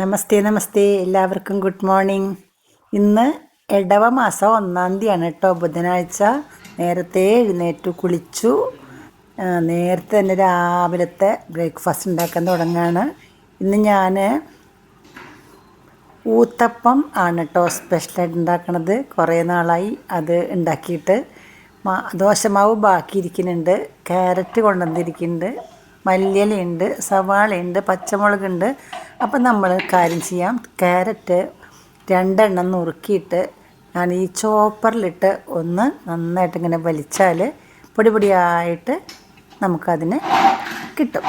നമസ്തേ നമസ്തേ. എല്ലാവർക്കും good morning. ഇന്ന് ഇടവ മാസം ഒന്നാം തീയതിയാണ് കേട്ടോ. ബുധനാഴ്ച നേരത്തെ എഴുന്നേറ്റ് കുളിച്ചു. നേരത്തെ തന്നെ രാവിലത്തെ ബ്രേക്ക്ഫാസ്റ്റ് ഉണ്ടാക്കാൻ തുടങ്ങുകയാണ് ഇന്ന് ഞാൻ ഊത്തപ്പം ആണ് കേട്ടോ സ്പെഷ്യലായിട്ട് ഉണ്ടാക്കണത്. കുറേ നാളായി അത് ഉണ്ടാക്കിയിട്ട്. ദോശമാവ് ബാക്കി ഇരിക്കുന്നുണ്ട് ക്യാരറ്റ് കൊണ്ടുവന്നിരിക്കുന്നുണ്ട്. മല്ലിയിലയുണ്ട് സവാളയുണ്ട് പച്ചമുളകുണ്ട്. അപ്പം നമ്മൾ കാര്യം ചെയ്യാം. ക്യാരറ്റ് രണ്ടെണ്ണം നുറുക്കിയിട്ട് ഞാൻ ഈ ചോപ്പറിലിട്ട് ഒന്ന് നന്നായിട്ട് ഇങ്ങനെ വലിച്ചാൽ പൊടി പൊടിയായിട്ട് നമുക്കതിന് കിട്ടും.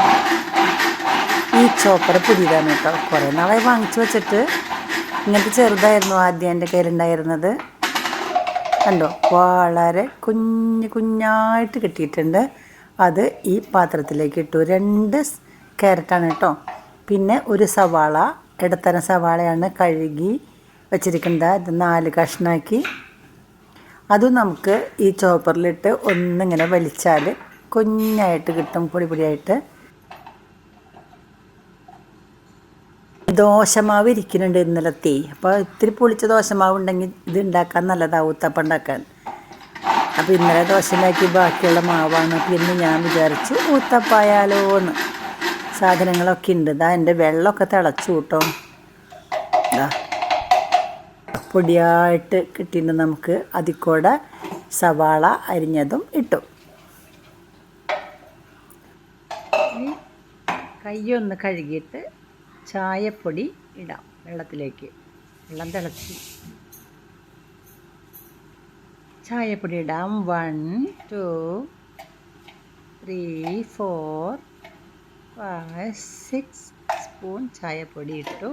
ഈ ചോപ്പർ പുതിയതാണ് കേട്ടോ. കുറേ നാളായി വാങ്ങിച്ചു വെച്ചിട്ട് ഇങ്ങനത്തെ ചെറുതായിരുന്നു ആദ്യം എന്റെ കയ്യിലുണ്ടായിരുന്നത്. കണ്ടോ? വളരെ കുഞ്ഞ് കുഞ്ഞായിട്ട് കിട്ടിയിട്ടുണ്ട്. അത് ഈ പാത്രത്തിലേക്ക് ഇട്ടു. രണ്ട് ക്യാരറ്റാണ് കേട്ടോ. പിന്നെ ഒരു സവാള ഇടത്തരം സവാളയാണ് കഴുകി വെച്ചിരിക്കുന്നത്. നാല് കഷ്ണാക്കി. അതും നമുക്ക് ഈ ചോപ്പറിലിട്ട് ഒന്നിങ്ങനെ വലിച്ചാൽ കുഞ്ഞായിട്ട് കിട്ടും പൊടി പൊടിയായിട്ട്. ദോശമാവ് ഇരിക്കുന്നുണ്ട് ഇന്നലത്തെ. അപ്പോൾ ഇത്തിരി പൊളിച്ച ദോശമാവ് ഉണ്ടെങ്കിൽ ഇത് ഉണ്ടാക്കാൻ നല്ലതാവും ഉത്തപ്പം ഉണ്ടാക്കാൻ അപ്പോൾ ഇന്നലെ ദോശ ഉണ്ടാക്കി ബാക്കിയുള്ള മാവാണ്. പിന്നെ ഞാൻ വിചാരിച്ചു ഊത്തപ്പായാലോ എന്ന് സാധനങ്ങളൊക്കെ ഉണ്ട്. ഇതാ എന്റെ വെള്ളമൊക്കെ തിളച്ചു കൂട്ടോ. പൊടിയായിട്ട് കിട്ടിയിട്ട് നമുക്ക്. അതിൽ കൂടെ സവാള അരിഞ്ഞതും ഇട്ടു. ഇനി കയ്യൊന്ന് കഴുകിയിട്ട് ചായപ്പൊടി ഇടാം വെള്ളത്തിലേക്ക്. വെള്ളം തിളച്ച്. ചായപ്പൊടി ഇടാം one two three four five six spoon ചായപ്പൊടി ഇട്ടു.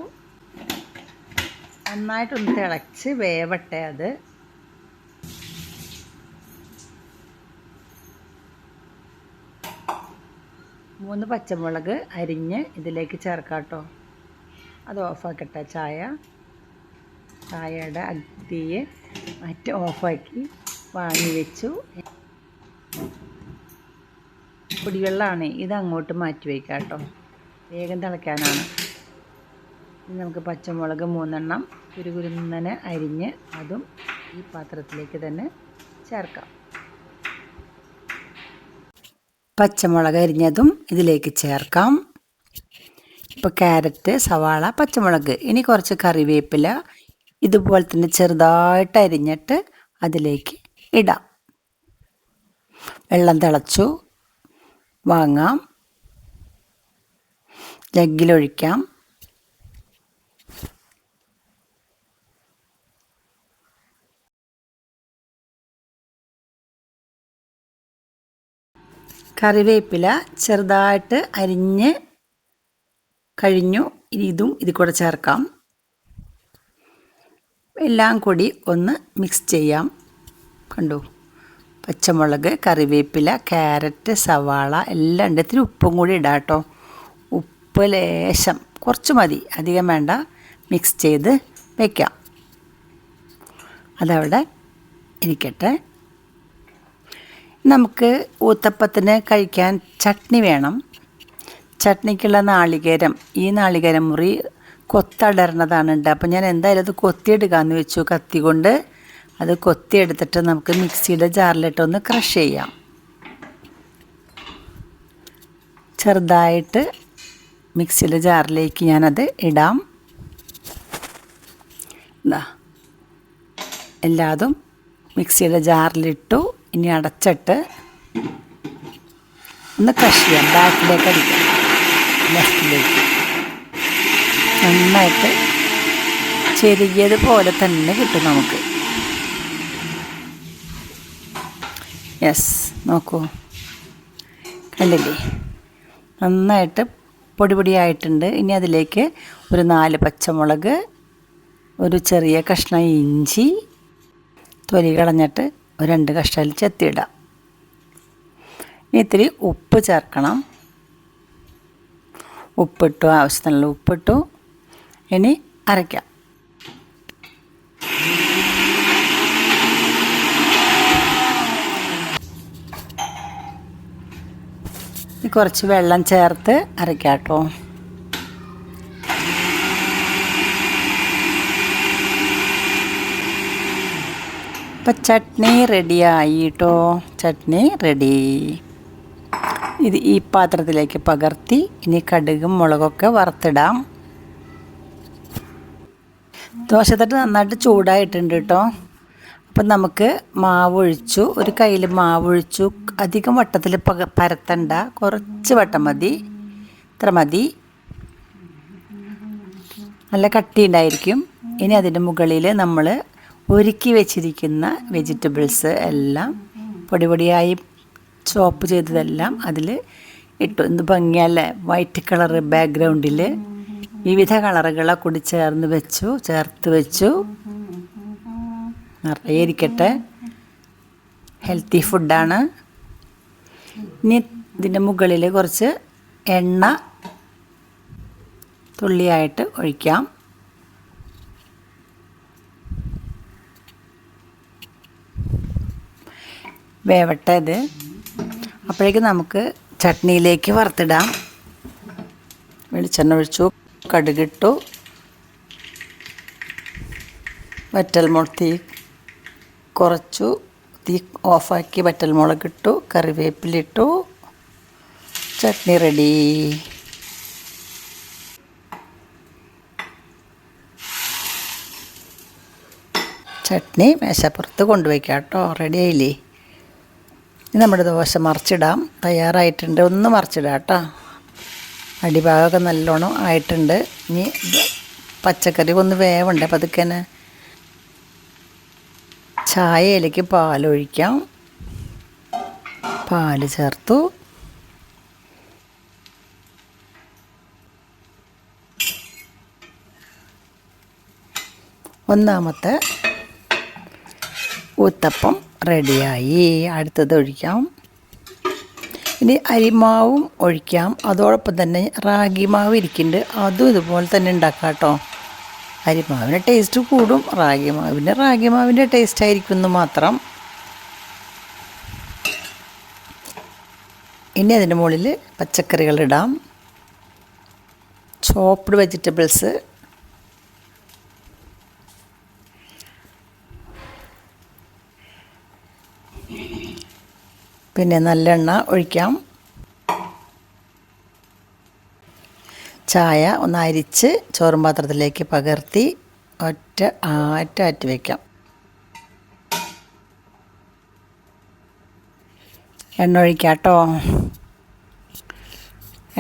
നന്നായിട്ടൊന്ന് തിളച്ച് വേവട്ടെ അത്. മൂന്ന് പച്ചമുളക് അരിഞ്ഞ് ഇതിലേക്ക് ചേർക്കാട്ടോ കേട്ടോ. അത് ഓഫാക്കട്ടെ ചായ. ചായയുടെ അഗ്തിയെ മറ്റ് ഓഫാക്കി. വാങ്ങി വെച്ചു. പൊടിവെള്ളമാണ് ഇത് അങ്ങോട്ട് മാറ്റി വയ്ക്കാം കേട്ടോ. വേഗം തിളയ്ക്കാനാണ്. നമുക്ക് പച്ചമുളക് മൂന്നെണ്ണം കുരുകുരുന്നനെ അരിഞ്ഞ് അതും ഈ പാത്രത്തിലേക്ക് തന്നെ ചേർക്കാം. പച്ചമുളക് അരിഞ്ഞതും ഇതിലേക്ക് ചേർക്കാം. ഇപ്പോൾ ക്യാരറ്റ് സവാള പച്ചമുളക് ഇനി കുറച്ച് കറിവേപ്പില ഇതുപോലെ തന്നെ ചെറുതായിട്ട് അരിഞ്ഞിട്ട് അതിലേക്ക് ഇടാം. വെള്ളം തിളച്ചു. വാങ്ങാം. ജഗ്ഗിലൊഴിക്കാം കറിവേപ്പില ചെറുതായിട്ട് അരിഞ്ഞ് കഴിഞ്ഞു. ഇനി ഇതും ഇതിൽ കൂടെ ചേർക്കാം. എല്ലാം കൂടി ഒന്ന് മിക്സ് ചെയ്യാം. കണ്ടു? പച്ചമുളക് കറിവേപ്പില ക്യാരറ്റ് സവാള എല്ലാം ഉണ്ട്. ഇത്തിരി ഉപ്പും കൂടി ഇടാം കേട്ടോ. ഉപ്പ് ലേശം കുറച്ച് മതി. അധികം വേണ്ട. മിക്സ് ചെയ്ത് വയ്ക്കാം അതവിടെ ഇരിക്കട്ടെ. നമുക്ക് ഊത്തപ്പത്തിന് കഴിക്കാൻ ചട്നി വേണം. ചട്നിക്കുള്ള നാളികേരം. ഈ നാളികേരം മുറി കൊത്തടരണതാണ് ഉണ്ട്. അപ്പോൾ ഞാൻ എന്തായാലും അത് കൊത്തിയെടുക്കാമെന്ന് വെച്ചു. കത്തി കൊണ്ട് അത് കൊത്തിയെടുത്തിട്ട് നമുക്ക് മിക്സിയുടെ ജാറിലിട്ടൊന്ന് ക്രഷ് ചെയ്യാം. ചെറുതായിട്ട് മിക്സിയുടെ ജാറിലേക്ക് ഞാനത് ഇടാം. എന്താ എല്ലാതും മിക്സിയുടെ ജാറിലിട്ടു. ഇനി അടച്ചിട്ട് ഒന്ന് ക്രഷ് ചെയ്യാം. ബാക്കിലേക്ക് അടിക്കാം. ലെഫ്റ്റിലേക്ക്. നന്നായിട്ട് ചെറിയതുപോലെ തന്നെ കിട്ടും നമുക്ക്. യെസ് നോക്കൂ. കണ്ടില്ലേ? നന്നായിട്ട് പൊടി പൊടിയായിട്ടുണ്ട് ഇനി അതിലേക്ക് ഒരു നാല് പച്ചമുളക് ഒരു ചെറിയ കഷ്ണം ഇഞ്ചി തൊലി കളഞ്ഞിട്ട് ഒരു രണ്ട് കഷ്ണത്തിൽ ചെത്തിയിടാം. ഇനി ഇത്തിരി ഉപ്പ് ചേർക്കണം. ഉപ്പിട്ടു ആവശ്യത്തിനുള്ള ഉപ്പിട്ടു. ഇനി അരയ്ക്കാം. കുറച്ച് വെള്ളം ചേർത്ത് അരയ്ക്കാം കേട്ടോ അപ്പം ചട്നി റെഡിയായി കേട്ടോ ചട്നി റെഡി. ഇത് ഈ പാത്രത്തിലേക്ക് പകർത്തി ഇനി കടുകും മുളകൊക്കെ വറുത്തിടാം. ദോശത്തട്ട് നന്നായിട്ട് ചൂടായിട്ടുണ്ട് കേട്ടോ അപ്പം നമുക്ക് മാവൊഴിച്ചു ഒരു കയ്യിൽ മാവൊഴിച്ചു അധികം വട്ടത്തിൽ പക പരത്തണ്ട. കുറച്ച് വട്ടം മതി. ഇത്ര മതി. നല്ല കട്ടി ഉണ്ടായിരിക്കും ഇനി അതിന്റെ മുകളിൽ നമ്മൾ ഒരുക്കി വെച്ചിരിക്കുന്ന വെജിറ്റബിൾസ് എല്ലാം പൊടി പൊടിയായി ചോപ്പ് ചെയ്തതെല്ലാം അതിൽ ഇട്ടു. എന്ത് ഭംഗിയല്ലേ? വൈറ്റ് കളർ ബാക്ക്ഗ്രൗണ്ടിൽ വിവിധ കളറുകളെ കൂടി ചേർന്ന് വെച്ചു ചേർത്ത് വെച്ചു. നിറയെ ഇരിക്കട്ടെ. ഹെൽത്തി ഫുഡാണ് ഇനി ഇതിന്റെ മുകളിൽ കുറച്ച് എണ്ണ തുള്ളിയായിട്ട് ഒഴിക്കാം. വേവട്ടെ ഇത്. അപ്പോഴേക്കും നമുക്ക് ചട്നിയിലേക്ക് വറുത്തിടാം. വെളിച്ചെണ്ണ ഒഴിച്ചു കടുകിട്ടു. വറ്റൽമുളക് തീ കുറച്ചു. തീ ഓഫാക്കി വറ്റൽമുളക് ഇട്ടു കറിവേപ്പിലിട്ടു. ചട്നി റെഡി. ചട്നി മേശപ്പുറത്ത് കൊണ്ടുവയ്ക്കാം കേട്ടോ. റെഡി ആയില്ലേ? ഇനി നമ്മുടെ ദോശ മറിച്ചിടാം. തയ്യാറായിട്ടുണ്ട്. ഒന്ന് മറിച്ചിടാം കേട്ടോ. അടിഭാഗമൊക്കെ നല്ലോണം ആയിട്ടുണ്ട്. ഇനി പച്ചക്കറി ഒന്ന് വേവണ്ടേ? പതുക്കനെ ചായയിലേക്ക് പാലൊഴിക്കാം. പാൽ ചേർത്തു. ഒന്നാമത്തെ ഊത്തപ്പം റെഡിയായി. അടുത്തത് ഒഴിക്കാം. ഇനി അരിമാവും ഒഴിക്കാം. അതോടൊപ്പം തന്നെ റാഗി മാവ് ഇരിക്കുന്നുണ്ട്. അതും ഇതുപോലെ തന്നെ ഉണ്ടാക്കാം കേട്ടോ. അരിമാവിന്റെ ടേസ്റ്റ് കൂടും. റാഗി മാവിന്റെ റാഗി മാവിന്റെ ടേസ്റ്റ് ആയിരിക്കും എന്ന് മാത്രം. ഇനി അതിന്റെ മുകളിൽ പച്ചക്കറികൾ ഇടാം. ചോപ്ഡ് വെജിറ്റബിൾസ് പിന്നെ നല്ലെണ്ണ ഒഴിക്കാം. ചായ ഒന്ന് അരിച്ച് ചോറും പാത്രത്തിലേക്ക് പകർത്തി ഒറ്റ ആറ്റ ആറ്റി വയ്ക്കാം എണ്ണ ഒഴിക്കാം കേട്ടോ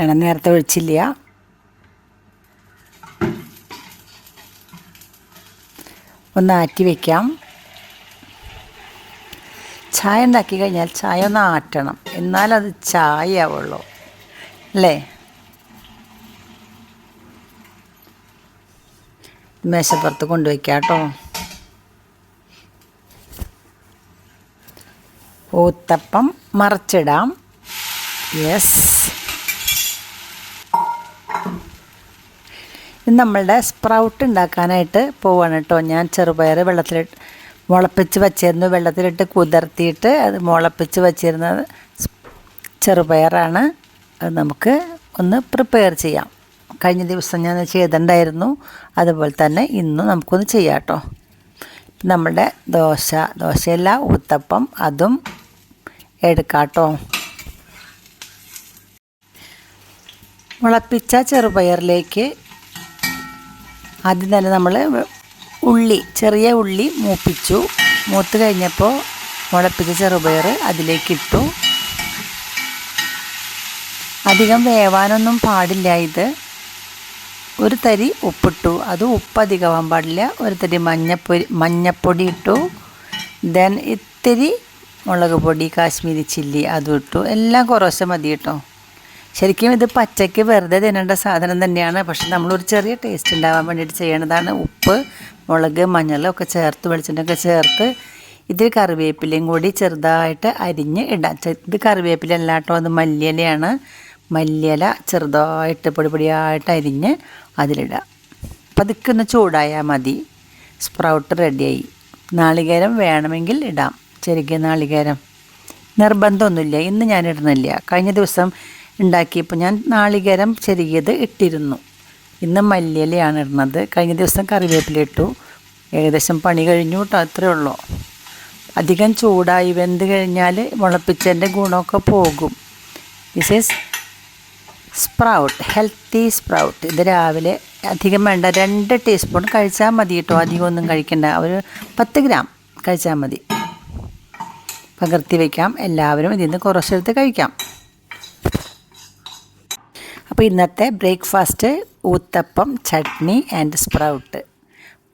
എണ്ണ നേരത്തെ ഒഴിച്ചില്ല. ഒന്ന് ആറ്റി വയ്ക്കാം ചായ ഉണ്ടാക്കി കഴിഞ്ഞാൽ ചായ ഒന്ന് ആറ്റണം. എന്നാലത് ചായ ആവുള്ളൂ അല്ലേ? മേശപ്പുറത്ത് കൊണ്ടുവയ്ക്കാം കേട്ടോ ഊത്തപ്പം മറച്ചിടാം. യെസ് ഇത് നമ്മളുടെ സ്പ്രൗട്ട് ഉണ്ടാക്കാനായിട്ട് പോവാണ് കേട്ടോ ഞാൻ ചെറുപയർ വെള്ളത്തിലിട്ട് മുളപ്പിച്ച് വച്ചിരുന്നു. വെള്ളത്തിലിട്ട് കുതിർത്തിയിട്ട് അത് മുളപ്പിച്ച് വച്ചിരുന്നത് ചെറുപയറാണ്. അത് നമുക്ക് ഒന്ന് പ്രിപ്പയർ ചെയ്യാം. കഴിഞ്ഞ ദിവസം ഞാൻ ചെയ്തിട്ടുണ്ടായിരുന്നു. അതുപോലെ തന്നെ ഇന്നും നമുക്കൊന്ന് ചെയ്യാം കേട്ടോ. നമ്മുടെ ദോശ ദോശയല്ല ഊത്തപ്പം അതും എടുക്കാം കേട്ടോ. മുളപ്പിച്ച ചെറുപയറിലേക്ക് ആദ്യം തന്നെ നമ്മൾ ഉള്ളി ചെറിയ ഉള്ളി മൂപ്പിച്ചു. മൂത്ത് കഴിഞ്ഞപ്പോൾ മുളപ്പിച്ച ചെറുപയർ അതിലേക്കിട്ടു അധികം വേവാനൊന്നും പാടില്ല ഇത്. ഒരു തരി ഉപ്പിട്ടു. അത് ഉപ്പ് അധികമാകാൻ പാടില്ല. ഒരു തരി മഞ്ഞപ്പൊടി മഞ്ഞപ്പൊടി ഇട്ടു. ദെൻ ഇത്തിരി മുളക് പൊടി കാശ്മീരി ചില്ലി അതും ഇട്ടു. എല്ലാം കുറേശ്ശെ മതി കേട്ടോ. ശരിക്കും ഇത് പച്ചയ്ക്ക് വെറുതെ തിന്നേണ്ട സാധനം തന്നെയാണ്. പക്ഷെ നമ്മളൊരു ചെറിയ ടേസ്റ്റ് ഉണ്ടാവാൻ വേണ്ടിയിട്ട് ചെയ്യേണ്ടതാണ് ഉപ്പ് മുളക് മഞ്ഞളൊക്കെ ചേർത്ത് വെളിച്ചെണ്ണയൊക്കെ ചേർത്ത് ഇതിൽ കറിവേപ്പിലയും കൂടി ചെറുതായിട്ട് അരിഞ്ഞ് ഇടാം. ഇത് കറിവേപ്പില അല്ലാട്ടോ അത് മല്ലിയിലയാണ്. മല്ലിയില ചെറുതായിട്ട് പൊടി പൊടിയായിട്ട് അരിഞ്ഞ് അതിലിടുക. പതുക്കെ ഒന്ന് ചൂടായാൽ മതി. സ്പ്രൗട്ട് റെഡിയായി. നാളികേരം വേണമെങ്കിൽ ഇടാം. ചെറുകിയ നാളികേരം. നിർബന്ധമൊന്നുമില്ല. ഇന്ന് ഞാൻ ഇടുന്നില്ല. കഴിഞ്ഞ ദിവസം ഉണ്ടാക്കിയപ്പോൾ ഞാൻ നാളികേരം ചെറുകിയത് ഇട്ടിരുന്നു. ഇന്ന് മല്ലിയിലയാണ് ഇടുന്നത്. കഴിഞ്ഞ ദിവസം കറിവേപ്പില ഇട്ടു. ഏകദേശം പണി കഴിഞ്ഞു കേട്ടോ അത്രേ ഉള്ളൂ. അധികം ചൂടായി വെന്ത് കഴിഞ്ഞാൽ മുളപ്പിച്ചതിന്റെ ഗുണമൊക്കെ പോകും. This is sprout healthy sprout. ഇത് രാവിലെ അധികം വേണ്ട. രണ്ട് ടീസ്പൂൺ കഴിച്ചാൽ മതി കേട്ടോ അധികം ഒന്നും കഴിക്കണ്ട. ഒരു പത്ത് ഗ്രാം കഴിച്ചാൽ മതി. പകർത്തി വയ്ക്കാം എല്ലാവരും ഇതിൽ നിന്ന് കുറച്ചെടുത്ത് കഴിക്കാം. അപ്പോൾ ഇന്നത്തെ breakfast uttapam chutney and sprout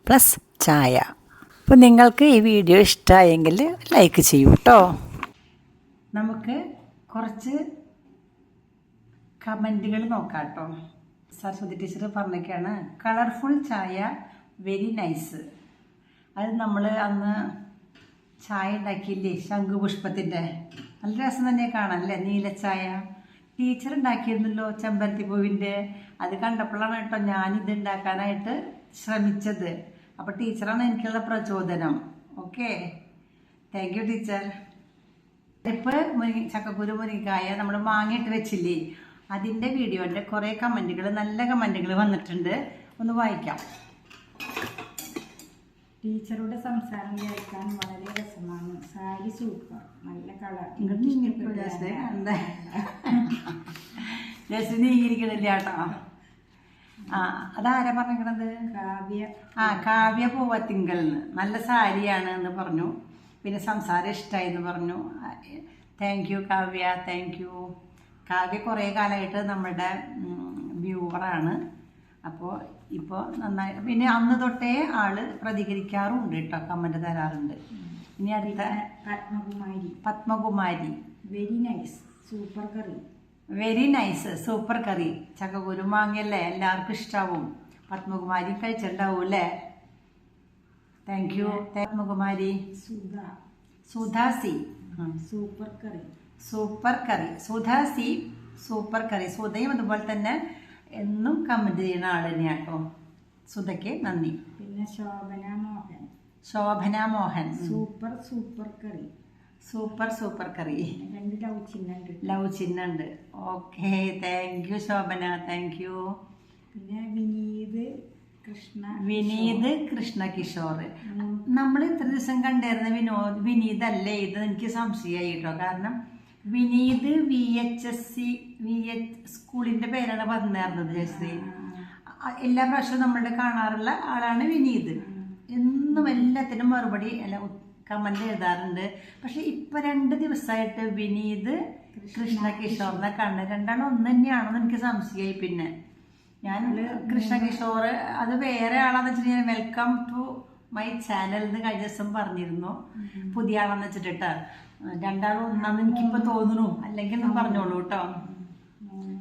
plus ചായ. അപ്പോൾ നിങ്ങൾക്ക് ഈ വീഡിയോ ഇഷ്ടമായെങ്കിൽ ലൈക്ക് ചെയ്യൂ കേട്ടോ നമുക്ക് കുറച്ച് കമന്റുകൾ നോക്കാം കേട്ടോ സരസ്വതി ടീച്ചർ പറഞ്ഞൊക്കെയാണ് കളർഫുൾ ചായ വെരി നൈസ്. അത് നമ്മൾ അന്ന് ചായ ഉണ്ടാക്കിയില്ലേ ശംഖുപുഷ്പത്തിന്റെ നല്ല രസം തന്നെ കാണാം അല്ലേ? നീലച്ചായ ടീച്ചർ ഉണ്ടാക്കിയിരുന്നല്ലോ ചെമ്പരത്തി പൂവിന്റെ അത് കണ്ടപ്പോഴാണ് കേട്ടോ ഞാനിത് ഉണ്ടാക്കാനായിട്ട് ശ്രമിച്ചത്. അപ്പോൾ ടീച്ചറാണ് എനിക്കുള്ള പ്രചോദനം. ഓക്കെ? Thank you teacher. ഇപ്പോൾ മുരിങ്ങ ചക്കക്കുരു മുരിങ്ങായ നമ്മൾ മാങ്ങിയിട്ട് വെച്ചില്ലേ അതിന്റെ വീഡിയോന്റെ കുറേ കമന്റുകൾ നല്ല കമന്റുകൾ വന്നിട്ടുണ്ട്. ഒന്ന് വായിക്കാം. ടീച്ചറുടെ സംസാരം കേൾക്കാൻ വളരെ രസമാണ്. സാരി സൂപ്പർ. നല്ല കളർ. ജസ്റ്റ് നീങ്ങിയിരിക്കണില്ല കേട്ടോ. ആ അതാരാ പറഞ്ഞിരിക്കണത്? കാവ്യ. ആ കാവ്യ പൂവത്തിങ്കൽന്ന് നല്ല സാരിയാണ് എന്ന് പറഞ്ഞു. പിന്നെ സംസാരം ഇഷ്ടമായി എന്ന് പറഞ്ഞു. Thank you Kavya. Thank you Kavya കുറേ കാലമായിട്ട് നമ്മുടെ വ്യൂവറാണ്. അപ്പോൾ ഇപ്പോൾ നന്നായി പിന്നെ അന്ന് തൊട്ടേ ആൾ പ്രതികരിക്കാറുണ്ട് കേട്ടോ കമന്റ് തരാറുണ്ട്. ഇനി അടുത്ത Padmakumari. Padmakumari. Very nice super curry very nice super curry ചക്കക്കുരു മാങ്ങല്ലേ എല്ലാവർക്കും ഇഷ്ടാവും. പത്മകുമാരി കഴിച്ചിട്ടുണ്ടാവും അല്ലേ? Thank you Padmakumari. സുധ. സുധാസി സൂപ്പർ കറി സൂപ്പർ കറി. സുധാസി സൂപ്പർ കറി. സുധയും അതുപോലെ തന്നെ എന്നും കമന്റ് ചെയ്യുന്ന ആൾ തന്നെയാണ് കേട്ടോ സുധയ്ക്ക് നന്ദി. പിന്നെ Shobhana Mohan. Shobhana Mohan. Super super curry. Super super curry. രണ്ട് ലവ് ചിഹ്നുണ്ട് love ചിഹ്നുണ്ട് okay thank you Shobhana thank you പിന്നെ വിനീത് കൃഷ്ണ വിനീത് കൃഷ്ണ കിഷോർ. നമ്മൾ ഇത്ര ദിവസം കണ്ടായിരുന്ന വിനോദ് വിനീത് അല്ലേ ഇത് എനിക്ക് സംശയമായി കേട്ടോ. കാരണം Vineeth V H S C V H സ്കൂളിന്റെ പേരാണ് പറഞ്ഞിരുന്നത് ജയശ്രീ എല്ലാ പ്രാവശ്യവും നമ്മളുടെ കാണാറുള്ള ആളാണ് വിനീത്. എന്നും എല്ലാത്തിനും മറുപടി അല്ല കമന്റ് എഴുതാറുണ്ട്. പക്ഷെ ഇപ്പൊ രണ്ട് ദിവസമായിട്ട് വിനീത് കൃഷ്ണ കിഷോറിനെ കണ്ട്. രണ്ടാളും ഒന്ന് തന്നെയാണെന്ന് എനിക്ക് സംശയമായി പിന്നെ. ഞാൻ കൃഷ്ണ കിഷോർ അത് വേറെ ആളാന്ന് വെച്ചിട്ടുണ്ടെങ്കിൽ വെൽക്കം ടു മൈ ചാനൽ എന്ന് കഴിഞ്ഞ ദിവസം പറഞ്ഞിരുന്നു. പുതിയ ആളാന്ന് വെച്ചിട്ട് രണ്ടാളും ഒന്നാന്ന് എനിക്കിപ്പോ തോന്നുന്നു. അല്ലെങ്കിൽ പറഞ്ഞോളൂ കേട്ടോ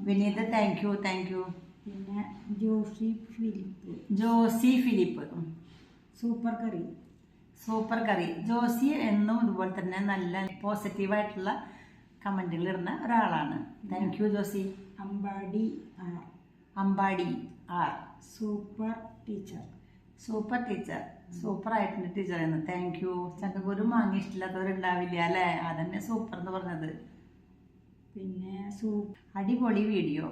Vineetha thank you thank you പിന്നെ Joshi Philip. Josie Philip. Super curry. Super curry. Josie എന്നും ഇതുപോലെ തന്നെ നല്ല പോസിറ്റീവായിട്ടുള്ള കമന്റുകൾ ഇടുന്ന ഒരാളാണ്. Thank you Josie. Ambadi R. Ambadi R. Super teacher. Super teacher. Super ആയിട്ടുണ്ട് ടീച്ചറെ എന്ന് താങ്ക് യു ചക്കക്കുരു മാങ്ങ ഇഷ്ടമില്ലാത്തവരുണ്ടാവില്ല അല്ലേ? അതന്നെ സൂപ്പർ എന്ന് പറഞ്ഞത്. പിന്നെ സൂപ്പ്. അടിപൊളി video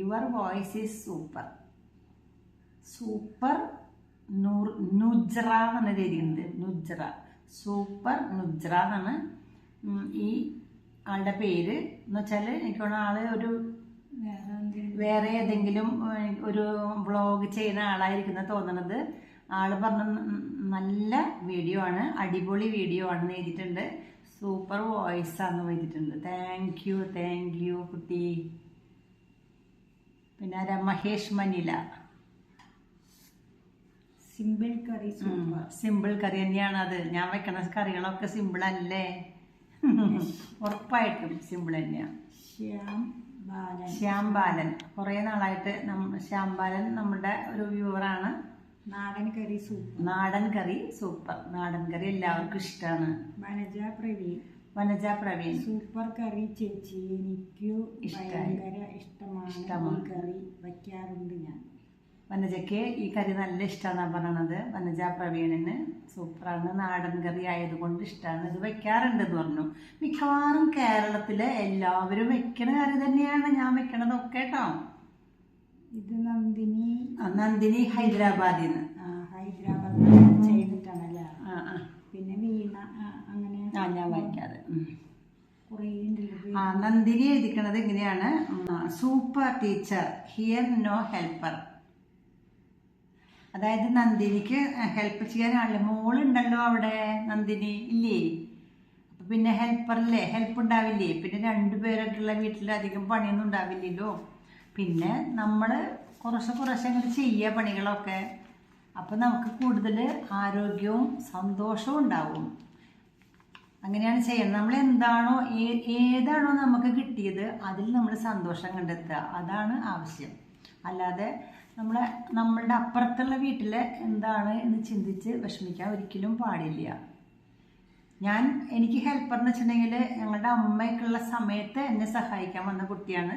your voice is super super Noor Nujra എന്നാണ് എഴുതിയിരിക്കുന്നത്. നുജ്ര സൂപ്പർ നുജ്ര എന്നാണ്. ഈ ആളുടെ പേര്. എന്ന് വെച്ചാൽ എനിക്ക് ആളെ ആൾ ഒരു വേറെ ഏതെങ്കിലും ഒരു വ്ളോഗ് ചെയ്യുന്ന ആളായിരിക്കുന്ന തോന്നണത്. ആൾ പറഞ്ഞ നല്ല വീഡിയോ ആണ് അടിപൊളി വീഡിയോ ആണെന്ന് എഴുതിയിട്ടുണ്ട്. സൂപ്പർ വോയിസ് ആണെന്ന് എഴുതിയിട്ടുണ്ട്. താങ്ക് യു താങ്ക് യു കുട്ടി. പിന്നെ ആരാ? Mahesh Manila. Simple curry simple curry തന്നെയാണ് അത്. ഞാൻ വെക്കണ കറികളൊക്കെ സിമ്പിൾ അല്ലേ? ഉറപ്പായിട്ടും സിമ്പിൾ തന്നെയാണ് ശ്യാം ബാലൻ. ശ്യാം ബാലൻ. കുറേ നാളായിട്ട് ശ്യാം ബാലൻ നമ്മുടെ ഒരു വ്യൂവറാണ്. നാടൻ കറി സൂപ്പർ നാടൻ കറി സൂപ്പർ. നാടൻ കറി എല്ലാവർക്കും ഇഷ്ടമാണ് വനജ പ്രവീൺ. വനജ പ്രവീൺ. സൂപ്പർ കറി ചേച്ചി. എനിക്ക്. ഭയങ്കര ഇഷ്ടമാണ് ഇഷ്ടമാണ്. ഈ കറി വയ്ക്കാറുണ്ട് ഞാൻ. വനജയ്ക്ക് ഈ കറി നല്ല ഇഷ്ടമാണ് പറയണത്. വനജ പ്രവീണിന് സൂപ്പറാണ്. നാടൻ കറി ആയതുകൊണ്ട് ഇഷ്ടമാണ് ഇത് വെക്കാറുണ്ടെന്ന് പറഞ്ഞു. മിക്കവാറും കേരളത്തിലെ എല്ലാവരും വെക്കണ കറി തന്നെയാണ് ഞാൻ വെക്കണതൊക്കെ കേട്ടോ. ഇത് നന്ദിനി. നന്ദിനി ഹൈദരാബാദിൽ നിന്ന് ഹൈദരാബാദ് ചെയ്തിട്ടാണല്ലേ? പിന്നെ വീണ അങ്ങനെ ആ ഞാൻ വായിക്കാതെ. ആ നന്ദിനി എഴുതിക്കണത് എങ്ങനെയാണ് super teacher here no helper. അതായത് നന്ദിനിക്ക് ഹെൽപ്പ് ചെയ്യാനാണല്ലോ? മോളുണ്ടല്ലോ അവിടെ നന്ദിനി. ഇല്ലേ? അപ്പം പിന്നെ ഹെൽപ്പറല്ലേ? ഹെൽപ്പ് ഉണ്ടാവില്ലേ? പിന്നെ രണ്ടു പേരായിട്ടുള്ള വീട്ടിൽ അധികം പണിയൊന്നും ഉണ്ടാവില്ലല്ലോ. പിന്നെ നമ്മൾ കുറച്ച് കുറച്ച് അങ്ങനെ ചെയ്യുക പണികളൊക്കെ. അപ്പം നമുക്ക് കൂടുതൽ ആരോഗ്യവും സന്തോഷവും ഉണ്ടാവും. അങ്ങനെയാണ് ചെയ്യുന്നത്. നമ്മൾ എന്താണോ ഏതാണോ നമുക്ക് കിട്ടിയത് അതിൽ നമ്മൾ സന്തോഷം കണ്ടെത്തുക. അതാണ് ആവശ്യം. അല്ലാതെ നമ്മളെ നമ്മളുടെ അപ്പുറത്തുള്ള വീട്ടിലെ എന്താണ് എന്ന് ചിന്തിച്ച് വിഷമിക്കാൻ ഒരിക്കലും പാടില്ല. ഞാൻ എനിക്ക് ഹെൽപ്പർ എന്ന് വെച്ചിട്ടുണ്ടെങ്കിൽ ഞങ്ങളുടെ അമ്മയ്ക്കുള്ള സമയത്ത് എന്നെ സഹായിക്കാൻ വന്ന കുട്ടിയാണ്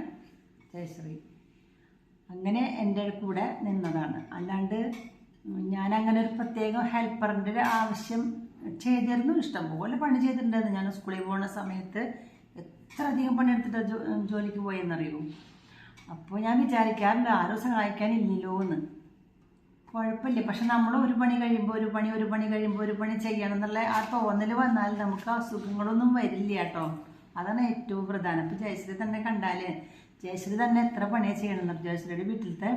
ജയശ്രീ. അങ്ങനെ എന്റെ കൂടെ നിന്നതാണ്. അല്ലാണ്ട് ഞാൻ അങ്ങനെ ഒരു പ്രത്യേക ഹെൽപ്പറിന്റെ ഒരു ആവശ്യം ചെയ്തിരുന്നു. ഇഷ്ടംപോലെ പണി ചെയ്തിട്ടുണ്ടായിരുന്നു. ഞാൻ സ്കൂളിൽ പോകുന്ന സമയത്ത് എത്ര അധികം പണിയെടുത്തിട്ട് ജോലിക്ക് പോയെന്നറിയൂ അപ്പോൾ ഞാൻ വിചാരിക്കാറുണ്ട് ആരും സഹായിക്കാനില്ലല്ലോ എന്ന് കുഴപ്പമില്ല. പക്ഷെ നമ്മൾ ഒരു പണി കഴിയുമ്പോൾ ഒരു പണി ഒരു പണി കഴിയുമ്പോൾ ഒരു പണി ചെയ്യണം എന്നുള്ള ആ തോന്നൽ വന്നാൽ നമുക്ക് അസുഖങ്ങളൊന്നും വരില്ല കേട്ടോ. അതാണ് ഏറ്റവും പ്രധാനം. ഇപ്പം ജയശ്രീ തന്നെ കണ്ടാൽ ജയശ്രീ തന്നെ എത്ര പണിയാണ് ചെയ്യണം ജയശ്രീയുടെ വീട്ടിലത്തെ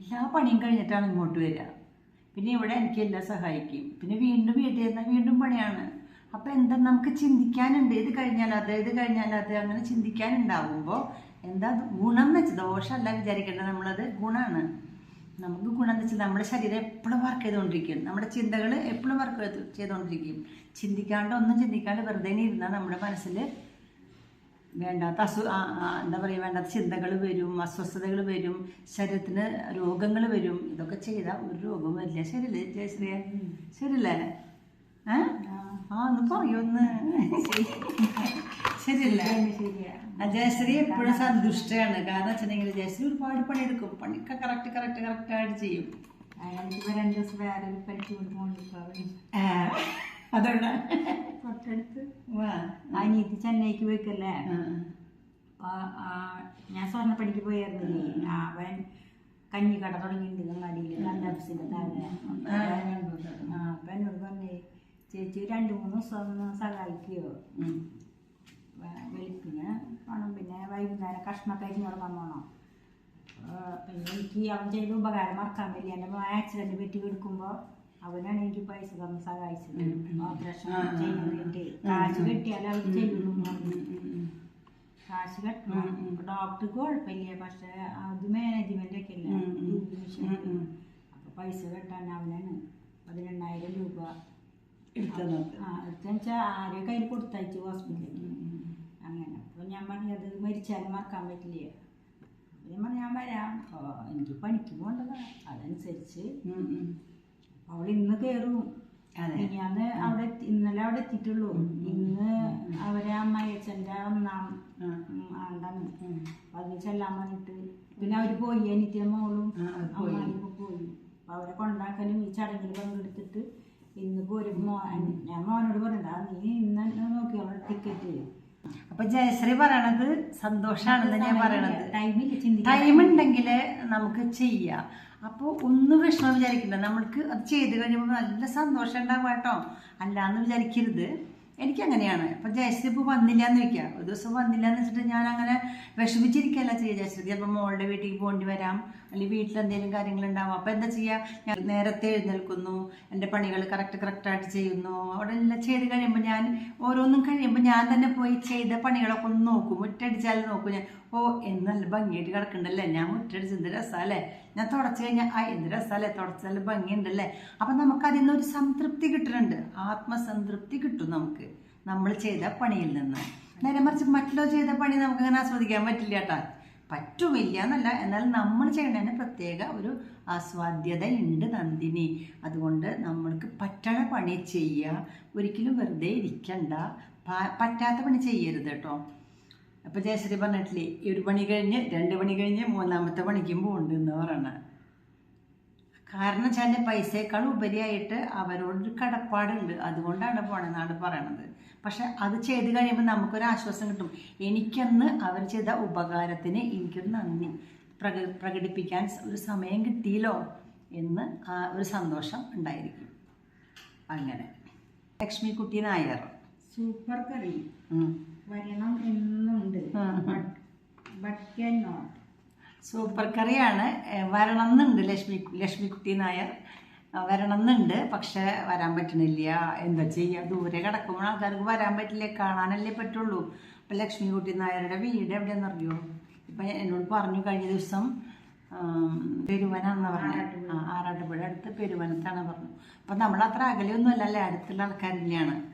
എല്ലാ പണിയും കഴിഞ്ഞിട്ടാണ് ഇങ്ങോട്ട് വരിക. പിന്നെ ഇവിടെ എനിക്ക് എല്ലാം സഹായിക്കും. പിന്നെ വീണ്ടും വീട്ടിൽ നിന്നാൽ വീണ്ടും പണിയാണ്. അപ്പം എന്താ നമുക്ക് ചിന്തിക്കാനുണ്ട്? ഇത് കഴിഞ്ഞാൽ അത് ഇത് കഴിഞ്ഞാൽ അത് അങ്ങനെ ചിന്തിക്കാനുണ്ടാകുമ്പോൾ എന്താ ഗുണം എന്ന് വെച്ചാൽ ദോഷമല്ല വിചാരിക്കേണ്ടത് നമ്മളത് ഗുണമാണ് നമുക്ക് ഗുണം എന്ന് വെച്ചാൽ നമ്മുടെ ശരീരം എപ്പോഴും വർക്ക് ചെയ്തുകൊണ്ടിരിക്കും. നമ്മുടെ ചിന്തകൾ എപ്പോഴും വർക്ക് ചെയ്തുകൊണ്ടിരിക്കും. ചിന്തിക്കാണ്ട് ഒന്നും ചിന്തിക്കാണ്ട് വെറുതെ ഇരുന്നാൽ നമ്മുടെ മനസ്സിൽ വേണ്ടാത്ത അസു എന്താ പറയുക വേണ്ടാത്ത ചിന്തകൾ വരും അസ്വസ്ഥതകൾ വരും ശരീരത്തിന് രോഗങ്ങൾ വരും ഇതൊക്കെ ചെയ്താൽ ഒരു രോഗവും വരില്ല. ശരിയല്ലേ ജയശ്രീയ ശരിയല്ലേ? ഏ? ആ ഒന്ന് പറയൊന്ന് ശരിയല്ലേ? ജയശ്രീ എപ്പോഴും സന്തുഷ്ടയാണ്. കാരണം വെച്ചിട്ടുണ്ടെങ്കിൽ ജയശ്രീ ഒരുപാട് പണിയെടുക്കും. പണിയൊക്കെ കറക്റ്റ് കറക്റ്റ് കറക്റ്റായിട്ട് ചെയ്യും. രണ്ട് ദിവസം വേറെ അതുകൊണ്ട് തൊട്ടടുത്ത് അനിയത്തി ചെന്നൈക്ക് പോയിക്കല്ലേ? ഞാൻ സ്വർണപ്പണിക്ക് പോയായിരുന്നില്ലേ അവൻ കഞ്ഞിക്കട തുടങ്ങിയിട്ടുണ്ട് നടിയിൽ കണ്ടപ്സിന്റെ താഴെ. അപ്പൊ എന്നോട് പറഞ്ഞേ ചേച്ചി രണ്ട് മൂന്ന് ദിവസം ഒന്ന് സഹായിക്കുകയോ ഉം. വെളുപ്പിന് പണം. പിന്നെ വൈകുന്നേരം കഷ്ണമൊക്കെ ഇങ്ങോട്ട് വന്നോണം എനിക്ക് അവൻ ചെയ്ത ഉപകാരം മറക്കാൻ പറ്റില്ല. എന്റെ ആക്സിഡന്റ് പറ്റി കിടക്കുമ്പോൾ അവനാണ് എനിക്ക് പൈസ തന്ന സഹായിച്ചത്. ഓപ്പറേഷൻ ഉം, കാശ്. കെട്ടിയാൽ അവർ ചെയ്യുള്ളൂ. കാശ് കെട്ടണം. ഡോക്ടർക്ക് കുഴപ്പമില്ല. പക്ഷെ അത് മാനേജ്മെന്റ് ഒക്കെ ഇല്ല. അപ്പൊ പൈസ കെട്ടാൻ അവനാണ് പതിനെണ്ണായിരം രൂപ എടുത്തെന്ന് വെച്ചാൽ ആരെ കയ്യിൽ കൊടുത്തയച്ചു ഹോസ്പിറ്റലിൽ അങ്ങനെ. അപ്പോൾ ഞാൻ പറഞ്ഞത് മരിച്ചാലും മറക്കാൻ പറ്റില്ല. ഞാൻ പറഞ്ഞു ഞാൻ വരാം. എനിക്ക് പണിക്ക് പോകേണ്ടതാണ്. അതനുസരിച്ച്. അവൾ ഇന്ന് കയറും അതെ. ഇനിയാന്ന് അവിടെ ഇന്നലെ അവിടെ എത്തിയിട്ടുള്ളൂ. ഇന്ന് അവരെ അമ്മയച്ചന്റെ ഒന്നാം ആണ്ടാണ്. അത് ചെല്ലാൻ പറഞ്ഞിട്ട്. പിന്നെ അവർ പോയി എനിക്കും മോളും അവർ പോയി. അവരെ കൊണ്ടാക്കാനും ഈ ചടങ്ങിൽ പങ്കെടുത്തിട്ട് ഇന്ന് പോരും മോ ഞാൻ മോനോട് "ആ, നീ ഇന്ന് നോക്കി അവളുടെ ടിക്കറ്റ് അപ്പൊ ജയശ്രീ പറയണത് സന്തോഷാണെന്ന് ഞാൻ പറയണത്. ടൈമില്ല ടൈം ഉണ്ടെങ്കിൽ നമുക്ക് ചെയ്യാം. അപ്പോൾ ഒന്നും വിഷമം വിചാരിക്കണ്ട. നമ്മൾക്ക് അത് ചെയ്ത് കഴിയുമ്പോൾ നല്ല സന്തോഷം ഉണ്ടാവും കേട്ടോ. അല്ലാന്ന് വിചാരിക്കരുത്. എനിക്കങ്ങനെയാണ്. അപ്പം ജയശ്രീ ഇപ്പോൾ വന്നില്ല എന്ന് വയ്ക്കുക ഒരു ദിവസം വന്നില്ല എന്ന് വെച്ചിട്ട് ഞാൻ അങ്ങനെ വിഷമിച്ചിരിക്കുകയല്ല ചെയ്യുക ജയശ്രീ. അപ്പം മോളുടെ വീട്ടിൽ പോകേണ്ടി വരാം. അല്ലെങ്കിൽ വീട്ടിൽ എന്തെങ്കിലും കാര്യങ്ങളുണ്ടാവും അപ്പോൾ എന്താ ചെയ്യുക ഞാൻ നേരത്തെ എഴുന്നേൽക്കുന്നു. എന്റെ പണികൾ കറക്റ്റ് കറക്റ്റായിട്ട് ചെയ്യുന്നു. അവിടെ എല്ലാം ചെയ്ത് കഴിയുമ്പോൾ ഞാൻ ഓരോന്നും കഴിയുമ്പോൾ ഞാൻ തന്നെ പോയി ചെയ്ത പണികളൊക്കെ ഒന്ന് നോക്കും. മുറ്റടിച്ചാൽ നോക്കും. ഞാൻ ഓ എന്ന് നല്ല ഭംഗിയായിട്ട് കിടക്കണ്ടല്ലേ? ഞാൻ മുറ്റടിച്ച് എന്ത് രസമല്ലേ ഞാൻ തുടച്ച് കഴിഞ്ഞാൽ ആ എന്ത് രസമല്ലേ തുടച്ച് നല്ല ഭംഗിയുണ്ടല്ലേ? അപ്പം നമുക്ക് അതിൽ നിന്നൊരു സംതൃപ്തി കിട്ടുന്നുണ്ട് ആത്മസംതൃപ്തി കിട്ടും നമുക്ക്. നമ്മൾ ചെയ്ത പണിയിൽ നിന്ന്. നേരെ മറിച്ച് മറ്റുള്ള ചെയ്ത പണി നമുക്ക് അങ്ങനെ ആസ്വദിക്കാൻ പറ്റില്ല കേട്ടോ. പറ്റുമില്ല എന്നല്ല എന്നാൽ നമ്മൾ ചെയ്യണതിന് പ്രത്യേക ഒരു ആസ്വാദ്യത ഉണ്ട് നന്ദിനി. അതുകൊണ്ട് നമ്മൾക്ക് പറ്റണ പണി ചെയ്യുക. ഒരിക്കലും വെറുതെ ഇരിക്കണ്ട. പറ്റാത്ത പണി ചെയ്യരുത് കേട്ടോ. അപ്പോൾ ജയശ്രീ പറഞ്ഞിട്ടില്ലേ ഈ ഒരു പണി കഴിഞ്ഞ് രണ്ട് പണി കഴിഞ്ഞ് മൂന്നാമത്തെ പണിക്കും പോകുന്നുണ്ട് എന്ന് പറയണത് കാരണം വെച്ചാൽ പൈസയേക്കാൾ ഉപരിയായിട്ട് അവരോടൊരു കടപ്പാടുണ്ട്. അതുകൊണ്ടാണ് പോണെന്നാണ് പറയണത്. പക്ഷെ അത് ചെയ്ത് കഴിയുമ്പോൾ നമുക്കൊരു ആശ്വാസം കിട്ടും. എനിക്കന്ന് അവർ ചെയ്ത ഉപകാരത്തിന് എനിക്കൊരു നന്ദി. പ്രക പ്രകടിപ്പിക്കാൻ ഒരു സമയം കിട്ടിയല്ലോ എന്ന് ആ ഒരു സന്തോഷം ഉണ്ടായിരിക്കും. അങ്ങനെ. ലക്ഷ്മിക്കുട്ടി നായർ. Super curry. വരണം എന്നുണ്ട്. സൂപ്പർ കറിയാണ്. വരണം എന്നുണ്ട് ലക്ഷ്മി ലക്ഷ്മിക്കുട്ടി നായർ. വരണം എന്നുണ്ട് പക്ഷെ വരാൻ പറ്റണില്ല. എന്താ ചെയ്യുക ദൂരെ കിടക്കുമ്പോൾ ആൾക്കാർക്ക് വരാൻ പറ്റില്ല. കാണാനല്ലേ പറ്റുള്ളൂ. അപ്പം ലക്ഷ്മിക്കുട്ടി നായരുടെ വീട് എവിടെയെന്ന് അറിയോ? ഇപ്പം എന്നോട് പറഞ്ഞു കഴിഞ്ഞ ദിവസം പെരുവനാണെന്ന് പറഞ്ഞു. ആറാട്ടുപുഴ. അടുത്ത് പെരുവനത്താണ് പറഞ്ഞു. അപ്പം നമ്മൾ അത്ര അകലെയൊന്നുമല്ല. അല്ലല്ലേ അടുത്തുള്ള ആൾക്കാർ തന്നെയാണ്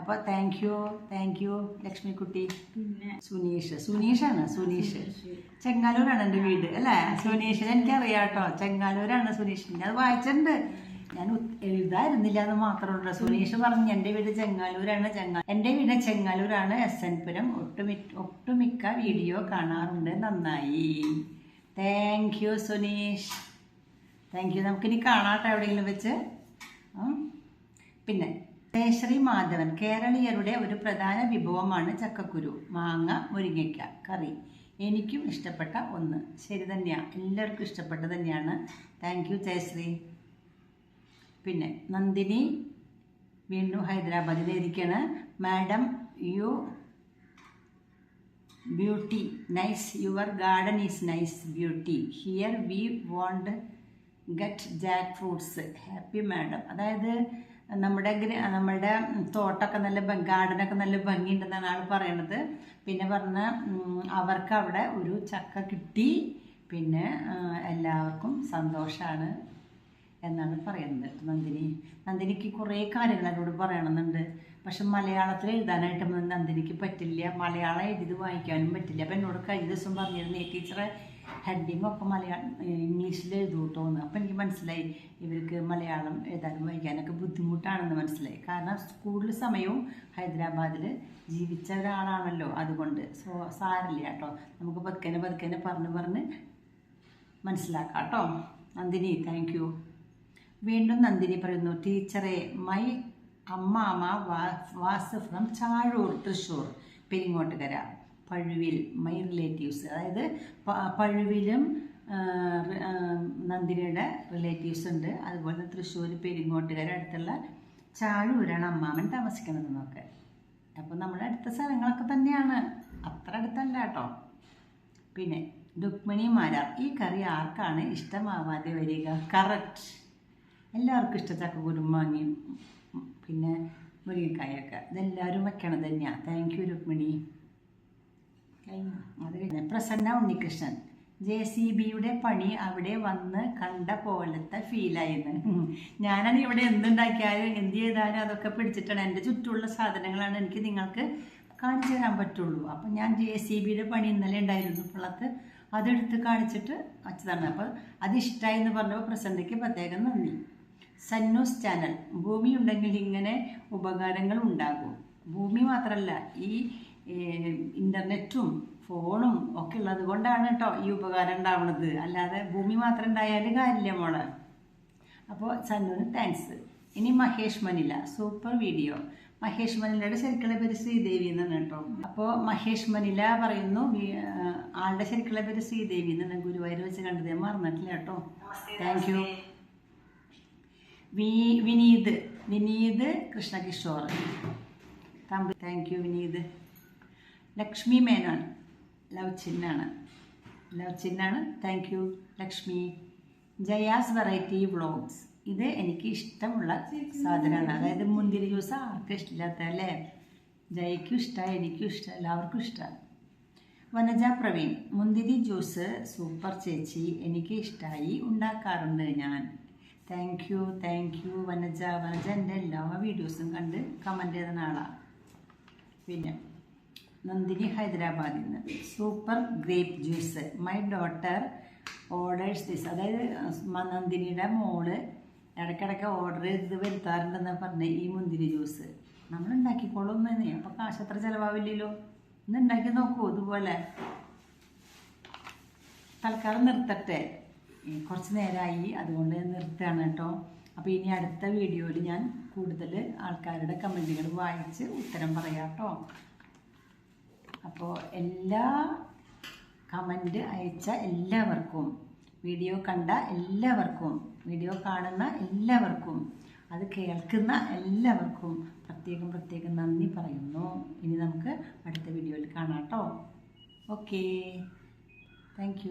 അപ്പോൾ thank you thank you Lakshmikutty പിന്നെ സുനീഷ്. സുനീഷാണ് സുനീഷ്. ചെങ്ങാലൂരാണ് എന്റെ വീട് അല്ലേ? സുനീഷിനെ എനിക്കറിയാം കേട്ടോ ചെങ്ങാലൂരാണ് സുനീഷിനെ അത് വായിച്ചിട്ടുണ്ട്. ഞാൻ എഴുതായിരുന്നില്ല എന്ന് മാത്രമേ ഉള്ളൂ. സുനീഷ് പറഞ്ഞു എന്റെ വീട് ചെങ്ങാലൂരാണ്. ചെങ്ങാ എന്റെ വീട് ചെങ്ങാലൂരാണ്. എസ് എൻ പുരം ഒട്ടുമി ഒട്ടുമിക്ക വീഡിയോ കാണാറുണ്ട്. നന്നായി. Thank you Suneesh. Thank you നമുക്കിനി കാണാട്ടോ എവിടെയെങ്കിലും വെച്ച്. പിന്നെ കേശരി മാധവൻ കേരളീയരുടെ ഒരു പ്രധാന വിഭവമാണ് ചക്കക്കുരു മാങ്ങ മുരിങ്ങയ്ക്ക കറി. എനിക്കും ഇഷ്ടപ്പെട്ട ഒന്ന്. ശരി തന്നെയാണ് എല്ലാവർക്കും ഇഷ്ടപ്പെട്ട തന്നെയാണ്. താങ്ക് യു ജയശ്രീ പിന്നെ നന്ദിനി വീണ്ടും ഹൈദരാബാദിലിരിക്കുകയാണ് madam you beauty nice your garden is nice beauty here we won't get jack fruits happy madam അതായത് നമ്മുടെ നമ്മുടെ തോട്ടമൊക്കെ നല്ല ഗാർഡനൊക്കെ നല്ല ഭംഗിയുണ്ടെന്നാണ് ആൾ പറയണത്. പിന്നെ പറഞ്ഞ അവർക്ക് അവിടെ ഒരു ചക്ക കിട്ടി. പിന്നെ എല്ലാവർക്കും സന്തോഷമാണ് എന്നാണ് പറയുന്നത് നന്ദിനി നന്ദിനിക്ക് കുറേ കാര്യങ്ങൾ എന്നോട് പറയണമെന്നുണ്ട് പക്ഷെ മലയാളത്തിൽ എഴുതാനായിട്ട് നന്ദിനിക്ക് പറ്റില്ല. മലയാളം എഴുതി വായിക്കാനും പറ്റില്ല. അപ്പം എന്നോട് കഴിഞ്ഞ ദിവസം പറഞ്ഞിരുന്നു ടീച്ചറെ ഹെഡിങ് ഒക്കെ മലയാളം ഇംഗ്ലീഷിൽ എഴുതൂട്ടോന്ന് അപ്പം എനിക്ക് മനസ്സിലായി ഇവർക്ക് മലയാളം എഴുതാനും വായിക്കാനൊക്കെ ബുദ്ധിമുട്ടാണെന്ന് മനസ്സിലായി. കാരണം സ്കൂളിൽ സമയവും ഹൈദരാബാദിൽ ജീവിച്ച ഒരാളാണല്ലോ അതുകൊണ്ട്. സോ സാരില്ല കേട്ടോ. നമുക്ക് പതുക്കനെ പതുക്കനെ പറഞ്ഞ് പറഞ്ഞ് മനസ്സിലാക്കാം കേട്ടോ നന്ദിനി താങ്ക് യു വീണ്ടും നന്ദിനി പറയുന്നു ടീച്ചറെ മൈ അമ്മാമ was from Chazhur Thrissur. Peringottukara. Pazhuvil my relatives അതായത് പഴുവിലും നന്ദിനിയുടെ റിലേറ്റീവ്സ് ഉണ്ട്. അതുപോലെ തൃശ്ശൂർ പെരിങ്ങോട്ടുകാരുടെ അടുത്തുള്ള ചാഴൂരാണ് അമ്മാമൻ താമസിക്കുന്നതെന്നൊക്കെ അപ്പോൾ നമ്മുടെ അടുത്ത സ്ഥലങ്ങളൊക്കെ തന്നെയാണ്. അത്ര അടുത്തല്ല കേട്ടോ. പിന്നെ രുക്മിണി മാരാർ ഈ കറി ആർക്കാണ് ഇഷ്ടമാവാതെ വരിക? കറക്റ്റ് എല്ലാവർക്കും ഇഷ്ടത്തക്ക ചക്കക്കുരും മാങ്ങയും പിന്നെ മുരിങ്ങക്കായൊക്കെ. ഇതെല്ലാവരും വെക്കണം തന്നെയാണ് താങ്ക് യു രുക്മിണി. അത് പ്രസന്ന ഉണ്ണികൃഷ്ണൻ. ജെ സി ബിയുടെ പണി അവിടെ വന്ന് കണ്ട പോലത്തെ ഫീലായിരുന്നു ഞാനാണ് ഇവിടെ എന്തുണ്ടാക്കിയാലും എന്ത് ചെയ്താലും അതൊക്കെ പിടിച്ചിട്ടാണ് എന്റെ ചുറ്റുമുള്ള സാധനങ്ങളാണ് എനിക്ക് നിങ്ങൾക്ക് കാണിച്ചു തരാൻ പറ്റുള്ളൂ. അപ്പം ഞാൻ ജെ സി ബിയുടെ പണി ഇന്നലെ ഉണ്ടായിരുന്നു. പിള്ളത്ത് അതെടുത്ത് കാണിച്ചിട്ട് അച്ഛതാണ് അപ്പോൾ അത് ഇഷ്ടമായി എന്ന് പറഞ്ഞപ്പോൾ പ്രസന്നയ്ക്ക് പ്രത്യേകം നന്ദി. സന്നൂസ് ചാനൽ. ഭൂമി ഉണ്ടെങ്കിൽ ഇങ്ങനെ ഉപകാരങ്ങൾ ഉണ്ടാകും. ഭൂമി മാത്രമല്ല ഈ ഇന്റർനെറ്റും ഫോണും ഒക്കെ ഉള്ളത് കൊണ്ടാണ് കേട്ടോ ഈ ഉപകാരം ഉണ്ടാവുന്നത്. അല്ലാതെ ഭൂമി മാത്രം ഉണ്ടായാലും കാര്യമില്ല മോൾ. അപ്പോൾ സന്നുവിന് താങ്ക്സ് ഇനി മഹേഷ് മനില സൂപ്പർ വീഡിയോ മഹേഷ് മനിലയുടെ ശരിക്കുള്ള പേര് ശ്രീദേവി എന്നാണ് കേട്ടോ അപ്പോൾ മഹേഷ് മനില പറയുന്നു ആളുടെ ശരിക്കുള്ള പേര് ശ്രീദേവി എന്നാണ്. ഗുരുവായൂർ വെച്ച് കണ്ടത്. ഞാൻ മറന്നിട്ടില്ല കേട്ടോ thank you Vineeth. Vineeth Krishnakishore. Thank you Vineeth. Lakshmi Menon. Love ചിന്നാണ്. Love ചിന്നാണ്. Thank you Lakshmi. Jaya's variety vlogs ഇത് എനിക്ക് ഇഷ്ടമുള്ള സാധനമാണ് അതായത് മുന്തിരി ജ്യൂസ് ആർക്കും ഇഷ്ടമില്ലാത്ത അല്ലേ? ജയയ്ക്കും ഇഷ്ടമാണ് എനിക്കും ഇഷ്ടം എല്ലാവർക്കും ഇഷ്ടമാണ് വനജ പ്രവീൺ. മുന്തിരി ജ്യൂസ് സൂപ്പർ ചേച്ചി എനിക്ക് ഇഷ്ടമായി ഉണ്ടാക്കാറുണ്ട് ഞാൻ. Thank you thank you Vanaja. Vanaja എന്റെ എല്ലാ വീഡിയോസും കണ്ട് കമന്റ് ചെയ്ത ആളാണ് പിന്നെ നന്ദിനി ഹൈദരാബാദിൽ നിന്ന് super grape juice my daughter orders this അതായത് നന്ദിനിയുടെ മോൾ ഇടയ്ക്കിടയ്ക്ക് ഓർഡർ ചെയ്ത് വരുത്താറുണ്ടെന്ന് പറഞ്ഞ ഈ മുന്തിരി ജ്യൂസ് നമ്മൾ ഉണ്ടാക്കിക്കോളും തന്നെ അപ്പോൾ കാശ് അത്ര ചിലവാവില്ലല്ലോ. ഇന്ന് ഉണ്ടാക്കി നോക്കൂ ഇതുപോലെ. തൽക്കാലം നിർത്തട്ടെ. കുറച്ച് നേരമായി അതുകൊണ്ട് നിർത്തുകയാണ് കേട്ടോ. അപ്പോൾ ഇനി അടുത്ത വീഡിയോയിൽ ഞാൻ കൂടുതൽ ആൾക്കാരുടെ കമന്റുകൾ വായിച്ച് ഉത്തരം പറയാം കേട്ടോ. അപ്പോൾ എല്ലാ കമന്റ് അയച്ച എല്ലാവർക്കും വീഡിയോ കണ്ട എല്ലാവർക്കും വീഡിയോ കാണുന്ന എല്ലാവർക്കും അത് കേൾക്കുന്ന എല്ലാവർക്കും പ്രത്യേകം പ്രത്യേകം നന്ദി പറയുന്നു. ഇനി നമുക്ക് അടുത്ത വീഡിയോയിൽ കാണാം കേട്ടോ ഓക്കേ താങ്ക്